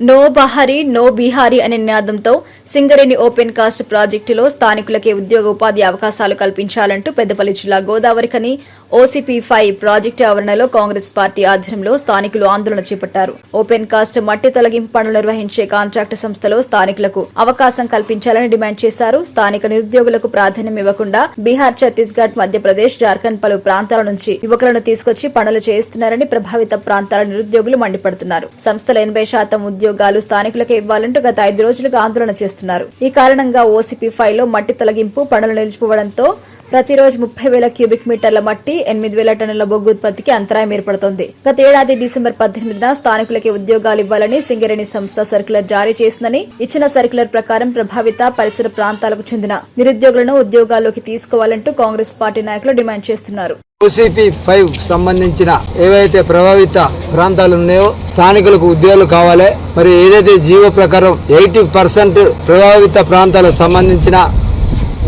No బహారీ no Bihari అనే నినాదంతో Singareni open cast ప్రాజెక్టులో స్థానికులకే ఉద్యోగ ఉపాధి అవకాశాలు కల్పించాలంటూ పెద్దపల్లి జిల్లా గోదావరికని ఓసీపీ ఫైవ్ ప్రాజెక్టు ఆవరణలో కాంగ్రెస్ పార్టీ ఆధ్వర్యంలో స్థానికులు ఆందోళన చేపట్టారు. ఓపెన్ కాస్ట్ మట్టి తొలగింపు పనులు నిర్వహించే కాంట్రాక్టు సంస్థలో స్థానికులకు అవకాశం కల్పించాలని డిమాండ్ చేశారు. స్థానిక నిరుద్యోగులకు ప్రాధాన్యం ఇవ్వకుండా బీహార్ ఛత్తీస్గఢ్ మధ్యప్రదేశ్ జార్ఖండ్ పలు ప్రాంతాల నుంచి యువకులను తీసుకొచ్చి పనులు చేయిస్తున్నారని ప్రభావిత ప్రాంతాల నిరుద్యోగులు మండిపడుతున్నారు. సంస్థల ఎనభై శాతం ఉద్యోగాలు స్థానికులకే ఇవ్వాలంటూ గత ఐదు రోజులుగా ఆందోళన చేస్తున్నారు. ఈ కారణంగా ఓసీపీ ఫైవ్లో మట్టి తొలగింపు పనులు నిలిచిపోవడంతో ప్రతిరోజు ముప్పై వేల క్యూబిక్ మీటర్ల మట్టి ఎనిమిది వేల టన్నుల బొగ్గు ఉత్పత్తికి అంతరాయం ఏర్పడుతోంది. గత ఏడాది డిసెంబర్ పద్దెనిమిదిన స్థానికులకి ఉద్యోగాలు ఇవ్వాలని సింగరేణి సంస్థ సర్క్యులర్ జారీ చేసిందని ఇచ్చిన సర్క్యులర్ ప్రకారం ప్రభావిత పరిసర ప్రాంతాలకు చెందిన నిరుద్యోగులను ఉద్యోగాల్లోకి తీసుకోవాలంటూ కాంగ్రెస్ పార్టీ నాయకులు డిమాండ్ చేస్తున్నారు. ఓసీపీ ఫైవ్ సంబంధించిన ఏవైతే ప్రభావిత ప్రాంతాలు ఉన్నాయో స్థానికులకు ఉద్యోగాలు కావాలి. మరి ఏదైతే జీవో ప్రకారం ఎయిటీ పర్సెంట్ ప్రభావిత ప్రాంతాలకు సంబంధించిన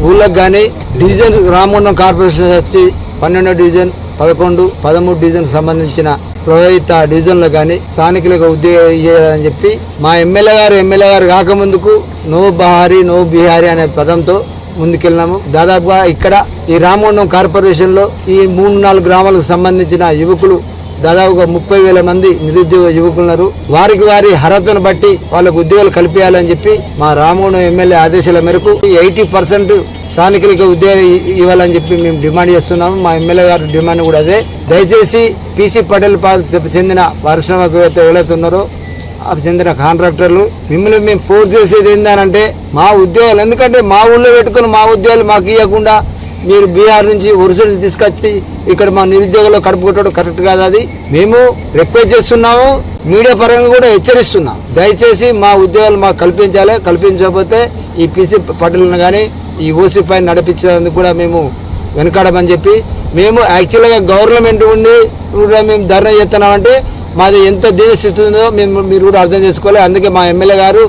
ఊళ్ళకు కానీ డివిజన్ రామగుండం కార్పొరేషన్ వచ్చి పన్నెండో డివిజన్ పదకొండు పదమూడు డివిజన్ సంబంధించిన ప్రభావిత డివిజన్లు కానీ స్థానికులకు ఉద్యోగం ఇవ్వాలని చెప్పి మా ఎమ్మెల్యే గారు ఎమ్మెల్యే గారు కాకముందుకు నో బహారీ నో బిహారీ అనే పదంతో ముందుకెళ్ళినాము. దాదాపుగా ఇక్కడ ఈ రామగుండం కార్పొరేషన్లో ఈ మూడు నాలుగు గ్రామాలకు సంబంధించిన యువకులు దాదాపుగా ముప్పై వేల మంది నిరుద్యోగ యువకులు ఉన్నారు వారికి వారి అర్హతను బట్టి వాళ్ళకు ఉద్యోగాలు కల్పించాలని చెప్పి మా రామగుండం ఎమ్మెల్యే ఆదేశాల మేరకు ఎయిటీ పర్సెంట్ స్థానికులకు ఉద్యోగాలు ఇవ్వాలని చెప్పి మేము డిమాండ్ చేస్తున్నాము. మా ఎమ్మెల్యే గారి డిమాండ్ కూడా అదే. దయచేసి పీసీ పటేల్ పా- చెందిన పారిశ్రామికవేత్త ఎవరైతే ఉన్నారో చెందిన కాంట్రాక్టర్లు. మిమ్మల్ని మేము ఫోర్స్ చేసేది ఏందనంటే మా ఉద్యోగాలు ఎందుకంటే మా ఊళ్ళో పెట్టుకుని మా ఉద్యోగాలు మాకు ఇవ్వకుండా మీరు బీహార్ నుంచి ఒరిస్సా తీసుకొచ్చి ఇక్కడ మా నిరుద్యోగులు కడుపు కొట్టడం కరెక్ట్ కాదు అది. మేము రిక్వెస్ట్ చేస్తున్నాము మీడియా పరంగా కూడా హెచ్చరిస్తున్నాం. దయచేసి మా ఉద్యోగాలు మాకు కల్పించాలి కల్పించకపోతే ఈ పీసీ పట్టులను కానీ ఈ ఓసీ పైన నడిపించేందుకు కూడా మేము వెనకాడమని చెప్పి మేము యాక్చువల్గా గవర్నమెంట్ ఉండి మేము ధర్నా చేస్తున్నామంటే మాది ఎంత దీనస్థితి ఉందో మేము మీరు కూడా అర్థం చేసుకోవాలి. అందుకే మా ఎమ్మెల్యే గారు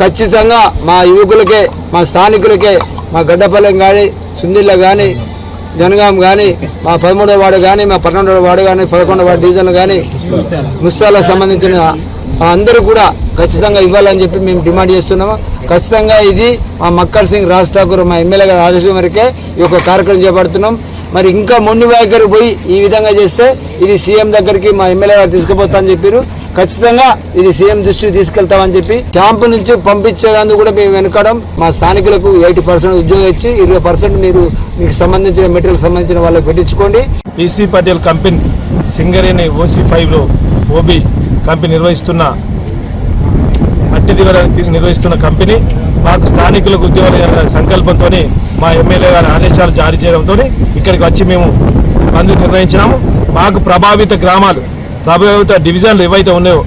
ఖచ్చితంగా మా యువకులకే మా స్థానికులకే మా గడ్డపల్లెం కానీ సుందిళ్ళ కానీ జనగాం కానీ మా పదమూడవ వాడు కానీ మా పన్నెండవ వాడు కానీ పదకొండవ వాడు డివిజన్ కానీ ముస్తాలకు సంబంధించిన అందరూ కూడా ఖచ్చితంగా ఇవ్వాలని చెప్పి మేము డిమాండ్ చేస్తున్నాము. ఖచ్చితంగా ఇది మా మక్కర్ సింగ్ రాజ్ ఠాకూర్ మా ఎమ్మెల్యే గారి ఆదేశం మేరకే ఈ యొక్క కార్యక్రమం చేపడుతున్నాం. మరి ఇంకా మొండి వైఖరి పోయి ఈ విధంగా చేస్తే ఇది సీఎం దగ్గరికి మా ఎమ్మెల్యే గారు తీసుకుపోతా అని చెప్పారు. ఖచ్చితంగా ఇది సీఎం దృష్టికి తీసుకెళ్తామని చెప్పి క్యాంపు నుంచి పంపించేదాన్ని కూడా మేము వెనకడం మా స్థానికులకు ఎయిటీ పర్సెంట్ ఉద్యోగం ఇచ్చి ఇరవై పర్సెంట్ మీరు మీకు సంబంధించిన మెటీరియల్ సంబంధించిన వాళ్ళకి పెట్టించుకోండి. PC Patel company Singareni OC ఫైవ్లో ఓబీ కంపెనీ నిర్వహిస్తున్న మట్టి దిగర నిర్వహిస్తున్న కంపెనీ. మాకు స్థానికులకు ఉద్యోగాల సంకల్పంతో మా ఎమ్మెల్యే గారి ఆదేశాలు జారీ చేయడంతో ఇక్కడికి వచ్చి మేము బంద్ నిర్ణయించినాము. మాకు ప్రభావిత గ్రామాలు ప్రభావిత డివిజన్లు ఏవైతే ఉన్నాయో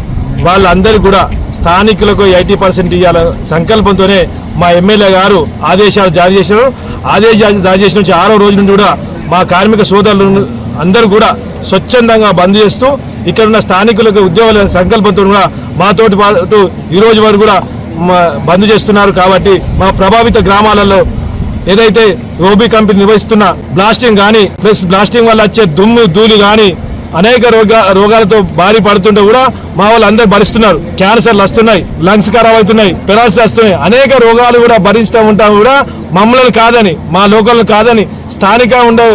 వాళ్ళందరూ కూడా స్థానికులకు ఎయిటీ పర్సెంట్ ఇవ్వాల సంకల్పంతోనే మా ఎమ్మెల్యే గారు ఆదేశాలు జారీ చేశారు. ఆదేశాలు జారీ చేసిన నుంచి ఆరో రోజు నుండి కూడా మా కార్మిక సోదరులు అందరూ కూడా స్వచ్ఛందంగా బంద్ చేస్తూ ఇక్కడ ఉన్న స్థానికులకు ఉద్యోగాల సంకల్పంతో కూడా మాతోటి పాటు ఈ రోజు వరకు కూడా బంద్ చేస్తున్నారు కాబట్టి మా ప్రభావిత గ్రామాలలో ఏదైతే ఓబీ కంపెనీ నిర్వహిస్తున్న బ్లాస్టింగ్ కానీ ప్లస్ బ్లాస్టింగ్ వల్ల వచ్చే దుమ్ము ధూళి కానీ అనేక రోగ రోగాలతో బారి పడుతుంటే కూడా మా వాళ్ళు అందరు భరిస్తున్నారు. క్యాన్సర్లు వస్తున్నాయి లంగ్స్ ఖరాబ్ అవుతున్నాయి పెరాలసిస్ వస్తున్నాయి. అనేక రోగాలు కూడా భరిస్తూ ఉంటాం కూడా మమ్మల్ని కాదని మా లోకల్ని కాదని స్థానిక ఉండే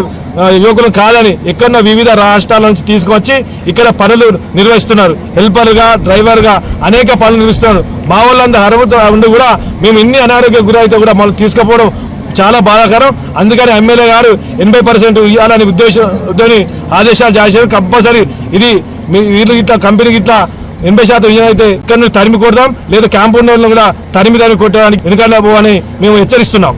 యువకులు కాదని ఇక్కడ వివిధ రాష్ట్రాల నుంచి తీసుకొచ్చి ఇక్కడ పనులు నిర్వహిస్తున్నారు. హెల్పర్గా డ్రైవర్గా అనేక పనులు నిర్వహిస్తున్నారు. మా వాళ్ళందరూ అర్హత ఉండి కూడా మేము ఇన్ని అనారోగ్య గురైతే కూడా మళ్ళీ తీసుకుపోవడం చాలా బాధాకరం. అందుకని ఎమ్మెల్యే గారు ఎనభై పర్సెంట్ ఇవ్వాలని ఉద్దేశంతో ఆదేశాలు చేశారు. కంపల్సరీ ఇది వీళ్ళు ఇట్లా కంపెనీకి ఇట్లా ఎనభై శాతం ఇయ్యనైతే ఇక్కడ నుంచి తరిమి కొడదాం. లేదా క్యాంపు ఉన్న వాళ్ళని కూడా తరిమి తరిమి కొట్టడానికి వెనుకన్నా పోవని మేము హెచ్చరిస్తున్నాం.